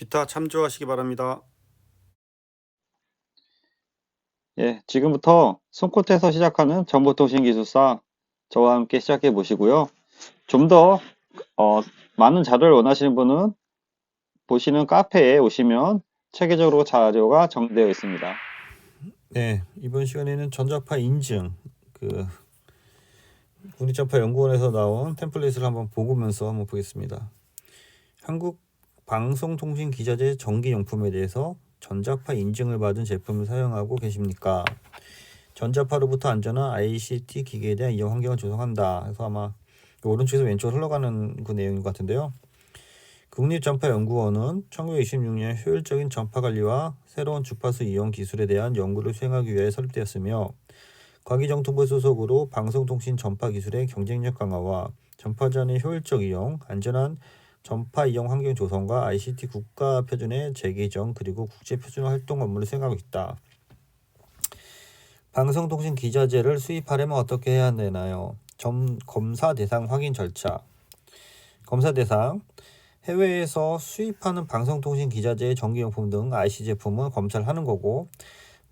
기타 참조하시기 바랍니다. 예, 지금부터 손끝에서 시작하는 정보통신기술사 저와 함께 시작해 보시고요. 좀더 어, 많은 자료를 원하시는 분은 보시는 카페에 오시면 체계적으로 자료가 정리되어 있습니다. 네, 이번 시간에는 전자파 인증 그 국립전파 연구원에서 나온 템플릿을 한번 보면서 한번 보겠습니다. 한국 방송통신기자재 전기용품에 대해서 전자파 인증을 받은 제품을 사용하고 계십니까? 전자파로부터 안전한 ICT 기기에 대한 이용 환경을 조성한다. 그래서 아마 오른쪽에서 왼쪽으로 흘러가는 그 내용인 것 같은데요. 국립전파연구원은 1926년 효율적인 전파 관리와 새로운 주파수 이용 기술에 대한 연구를 수행하기 위해 설립되었으며 과기정통부 소속으로 방송통신 전파 기술의 경쟁력 강화와 전파전의 효율적 이용, 안전한 전파 이용 환경 조성과 ICT 국가 표준의 재개정 그리고 국제 표준 활동 업무를 수행하고 있다. 방송통신 기자재를 수입하려면 어떻게 해야 되나요? 점, 검사 대상 확인 절차. 검사 대상 해외에서 수입하는 방송통신 기자재의 전기용품 등 IC 제품은 검사를 하는 거고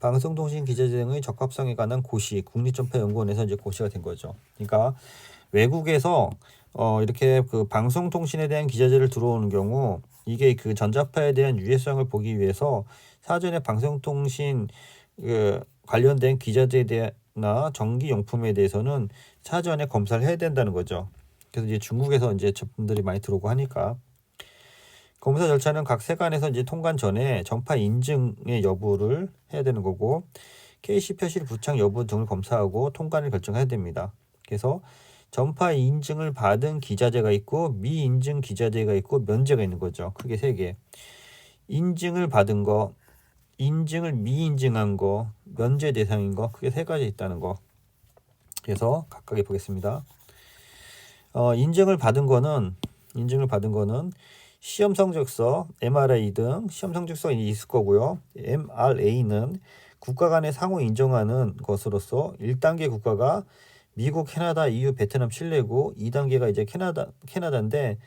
방송통신 기자재 등의 적합성에 관한 고시 국립전파연구원에서 이제 고시가 된 거죠. 그러니까 외국에서 어 이렇게 그 방송통신에 대한 기자재를 들어오는 경우 이게 그 전자파에 대한 유해성을 보기 위해서 사전에 방송통신 그 관련된 기자재에 대나 전기용품에 대해서는 사전에 검사를 해야 된다는 거죠. 그래서 이제 중국에서 이제 제품들이 많이 들어오고 하니까 검사 절차는 각 세관에서 이제 통관 전에 전파 인증의 여부를 해야 되는 거고 KC 표시 부착 여부 등을 검사하고 통관을 결정해야 됩니다. 그래서 전파 인증을 받은 기자재가 있고 미인증 기자재가 있고 면제가 있는 거죠. 크게 세 개. 인증을 받은 거, 인증을 미인증한 거, 면제 대상인 거 크게 세 가지 있다는 거. 그래서 각각에 보겠습니다. 어, 인증을 받은 거는 인증을 받은 거는 시험 성적서, MRI 등 시험 성적서가 있을 거고요. MRA는 국가 간의 상호 인정하는 것으로서 1단계 국가가 미국, 캐나다, EU, 베트남, 칠레고 2단계가 이제 캐나다 캐나다인데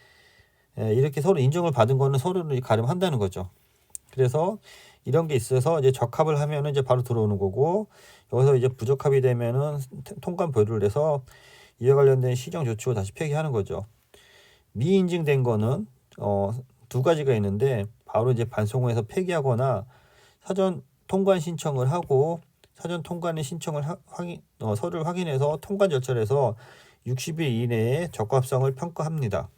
에, 이렇게 서로 인정을 받은 거는 서로를 가름한다는 거죠. 그래서 이런 게 있어서 이제 적합을 하면은 이제 바로 들어오는 거고 여기서 이제 부적합이 되면은 통관 보류를 해서 이와 관련된 시정 조치を다시 폐기하는 거죠. 미인증된 거는 어, 두 가지가 있는데 바로 이제 반송호에서 폐기하거나 사전 통관 신청을 하고 사전 통관의 신청을 하, 확인 어, 서류를 확인해서 통관 절차를 해서 60일 이내에 적합성을 평가합니다.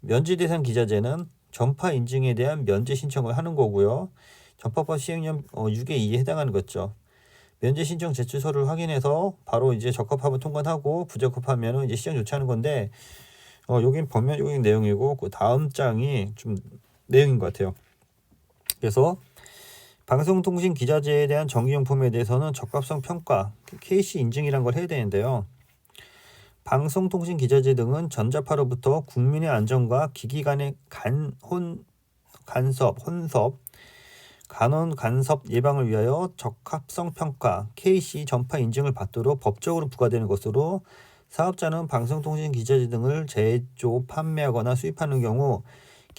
면제 대상 기자재는 전파 인증에 대한 면제 신청을 하는 거고요. 전파법 시행령 어, 6의 2에 해당하는 거죠. 면제 신청 제출 서류를 확인해서 바로 이제 적합하면 통관하고 부적합하면 이제 시정 조치하는 건데 어, 여긴 법률적인 내용이고 그 다음 장이 좀 내용인 것 같아요. 그래서 방송통신 기자재에 대한 전기용품에 대해서는 적합성 평가 KC 인증이란 걸 해야 되는데요. 방송통신 기자재 등은 전자파로부터 국민의 안전과 기기 간의 간 혼 간섭 혼섭 간원 간섭 예방을 위하여 적합성 평가 KC 전파 인증을 받도록 법적으로 부과되는 것으로 사업자는 방송통신 기자재 등을 제조, 판매하거나 수입하는 경우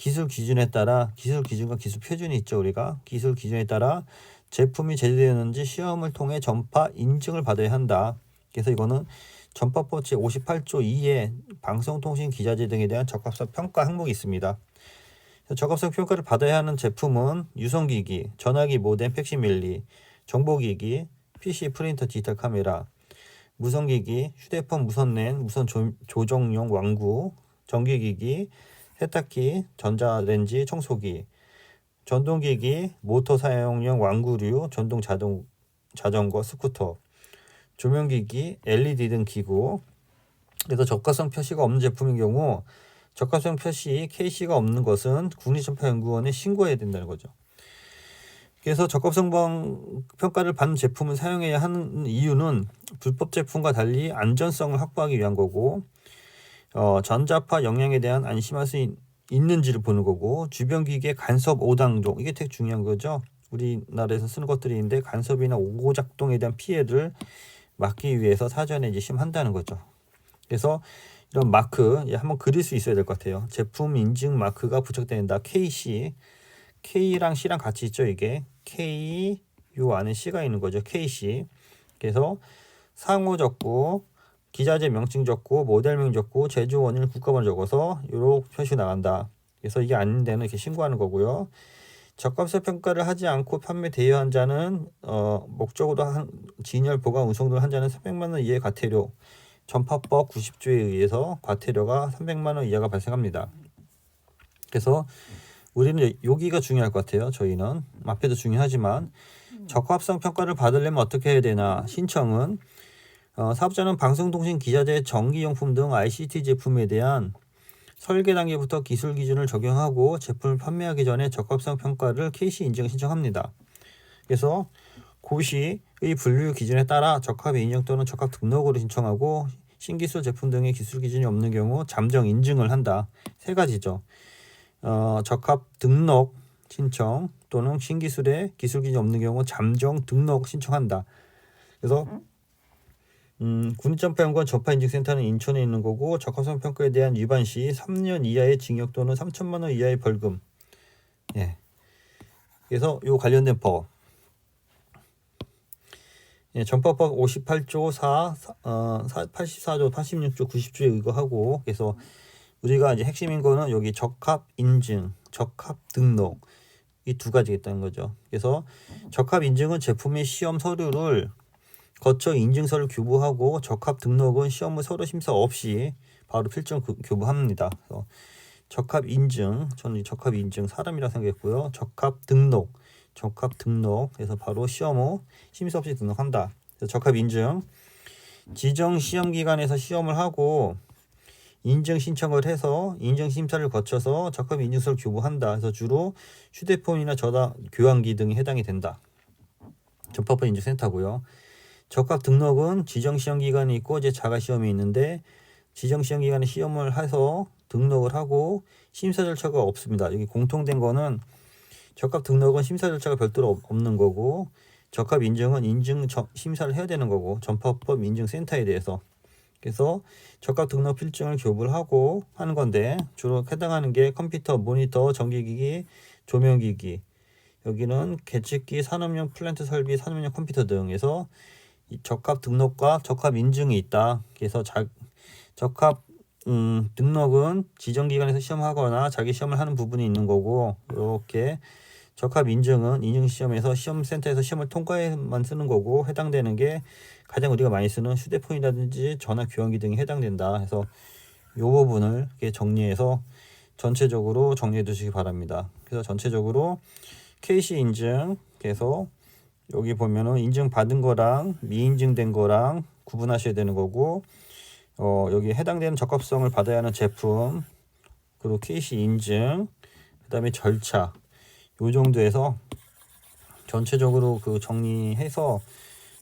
기술 기준에 따라 기술 기준과 기술 표준이 있죠 우리가 기술 기준에 따라 제품이 제조되었는지 시험을 통해 전파 인증을 받아야 한다. 그래서 이거는 전파법 제 58조 2에 방송통신 기자재 등에 대한 적합성 평가 항목이 있습니다. 적합성 평가를 받아야 하는 제품은 유성기기, 전화기 모뎀 팩시밀리, 정보기기, PC 프린터 디지털 카메라, 무선기기, 휴대폰 무선랜, 무선 조, 조정용 왕구, 전기기기, 세탁기, 전자레인지, 청소기, 전동기기, 모터 사용용 왕구류, 전동 자동 자전거, 스쿠터, 조명기기, LED 등 기구. 그래서 적합성 표시가 없는 제품인 경우 적합성 표시 KC가 없는 것은 국립전파연구원에 신고해야 된다는 거죠. 그래서 적합성 평가를 받는 제품을 사용해야 하는 이유는 불법 제품과 달리 안전성을 확보하기 위한 거고 어, 전자파 영향에 대한 안심할 수 있, 있는지를 보는 거고 주변 기기의 간섭 오당동 이게 되게 중요한 거죠. 우리나라에서 쓰는 것들이 있는데 간섭이나 오고작동에 대한 피해를 막기 위해서 사전에 이제 심한다는 거죠. 그래서 이런 마크 예, 한번 그릴 수 있어야 될 것 같아요. 제품 인증 마크가 부착된다. KC K랑 C랑 같이 있죠 이게 K 요 안에 C가 있는 거죠 KC 그래서 상호 적고 기자재 명칭 적고 모델명 적고 제조 원인 국가번호 적어서 요렇게 표시 나간다 그래서 이게 아닌 데는 이렇게 신고하는 거고요 적합성 평가를 하지 않고 판매 대여한 자는 어, 목적으로 한 진열 보관 운송 등을 한 자는 300만 원 이하의 과태료 전파법 90조에 의해서 과태료가 300만 원 이하가 발생합니다. 그래서 우리는 여- 여기가 중요할 것 같아요. 저희는 앞에도 중요하지만 적합성 평가를 받으려면 어떻게 해야 되나 신청은 어, 사업자는 방송통신 기자재 전기용품 등 ICT 제품에 대한 설계 단계부터 기술 기준을 적용하고 제품을 판매하기 전에 적합성 평가를 KC 인증 신청합니다. 그래서 고시의 분류 기준에 따라 적합 인증 또는 적합 등록으로 신청하고 신기술 제품 등의 기술 기준이 없는 경우 잠정 인증을 한다. 세 가지죠. 어, 적합 등록 신청 또는 신기술의 기술 기준이 없는 경우 잠정 등록 신청한다. 그래서 음, 군점파연구원 전파인증센터는 인천에 있는 거고 적합성 평가에 대한 위반 시 3년 이하의 징역 또는 3천만 원 이하의 벌금. 예. 그래서 요 관련된 법. 예, 전파법 58조 4, 어, 84조, 86조, 90조에 의거하고 그래서 우리가 이제 핵심인 거는 여기 적합 인증, 적합 등록 이 두 가지가 있다는 거죠. 그래서 적합 인증은 제품의 시험 서류를 거쳐 인증서를 교부하고 적합 등록은 시험 후 서류 심사 없이 바로 교- 교부합니다. 그래서 적합 인증, 저는 이 적합 인증 사람이라 생각했고요. 적합 등록, 적합 등록 해서 바로 시험 후 심사 없이 등록한다. 적합 인증 지정 시험 기관에서 시험을 하고 인증 신청을 해서 인증 심사를 거쳐서 적합 인증서를 교부한다. 그래서 주로 휴대폰이나 전화 교환기 등이 해당이 된다. 전파법 인증센터고요. 적합 등록은 지정 시험 기간이 있고 이제 자가 시험이 있는데 지정 시험 기간에 시험을 해서 등록을 하고 심사 절차가 없습니다. 여기 공통된 거는 적합 등록은 심사 절차가 별도로 없- 없는 거고 적합 인증은 인증 저- 심사를 해야 되는 거고 전파법 인증센터에 대해서 그래서 적합 등록 필증을 교부를 하고 하는 건데 주로 해당하는 게 컴퓨터, 모니터, 전기기기, 조명기기 여기는 계측기, 산업용 플랜트 설비, 산업용 컴퓨터 등에서 이 적합 등록과 적합 인증이 있다. 그래서 자, 적합 음, 등록은 지정 기관에서 시험하거나 자기 시험을 하는 부분이 있는 거고 이렇게 적합 인증은 인증 시험에서 시험 센터에서 시험을 통과해만 쓰는 거고 해당되는 게 가장 우리가 많이 쓰는 휴대폰이라든지 전화 교환기 등이 해당된다. 해서 이 부분을 이렇게 정리해서 전체적으로 정리해 두시기 바랍니다. 그래서 전체적으로 KC 인증 그래서 여기 보면은 인증 받은 거랑 미인증된 거랑 구분하셔야 되는 거고 어 여기 해당되는 적합성을 받아야 하는 제품 그리고 KC 인증 그 다음에 절차 요 정도에서 전체적으로 그 정리해서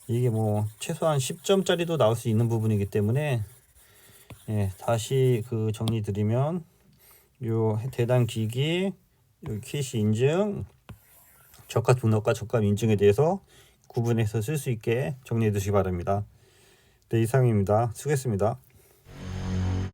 이게 뭐 최소한 10점짜리도 나올 수 있는 부분이기 때문에 예, 다시 그 정리 드리면 요 대당 기기 요 KC 인증 적합 등록과 적합 인증에 대해서 구분해서 쓸 수 있게 정리해 두시기 바랍니다. 네, 이상입니다. 수고했습니다.